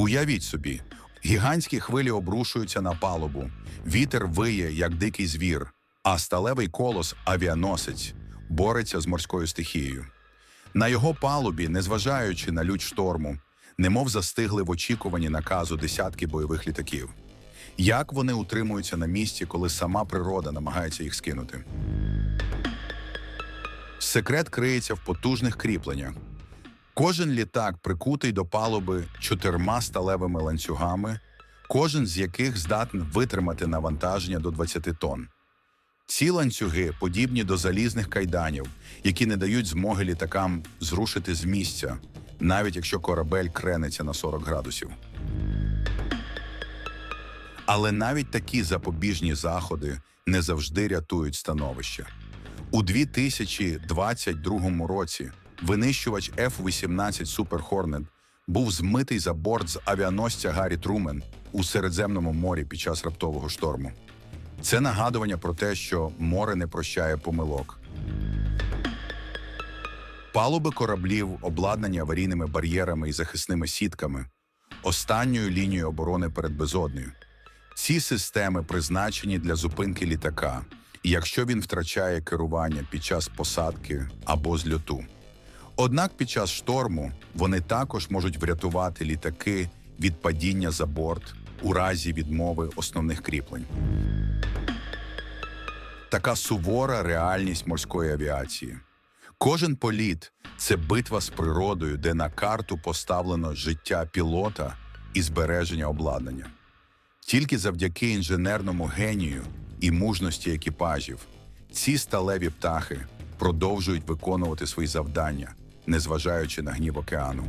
Уявіть собі, гігантські хвилі обрушуються на палубу, вітер виє, як дикий звір, а сталевий колос авіаносець бореться з морською стихією. На його палубі, незважаючи на лють шторму, немов застигли в очікуванні наказу десятки бойових літаків. Як вони утримуються на місці, коли сама природа намагається їх скинути? Секрет криється в потужних кріпленнях. Кожен літак прикутий до палуби чотирма сталевими ланцюгами, кожен з яких здатен витримати навантаження до 20 тонн. Ці ланцюги подібні до залізних кайданів, які не дають змоги літакам зрушити з місця, навіть якщо корабель крениться на 40 градусів. Але навіть такі запобіжні заходи не завжди рятують становище. У 2022 році винищувач F-18 Super Hornet був змитий за борт з авіаносця Гаррі Трумен у Середземному морі під час раптового шторму. Це нагадування про те, що море не прощає помилок. Палуби кораблів обладнані аварійними бар'єрами і захисними сітками, останньою лінією оборони перед безоднею. Ці системи призначені для зупинки літака, якщо він втрачає керування під час посадки або зльоту. Однак під час шторму вони також можуть врятувати літаки від падіння за борт у разі відмови основних кріплень. Така сувора реальність морської авіації. Кожен політ це битва з природою, де на карту поставлено життя пілота і збереження обладнання. Тільки завдяки інженерному генію і мужності екіпажів ці сталеві птахи продовжують виконувати свої завдання, незважаючи на гнів океану.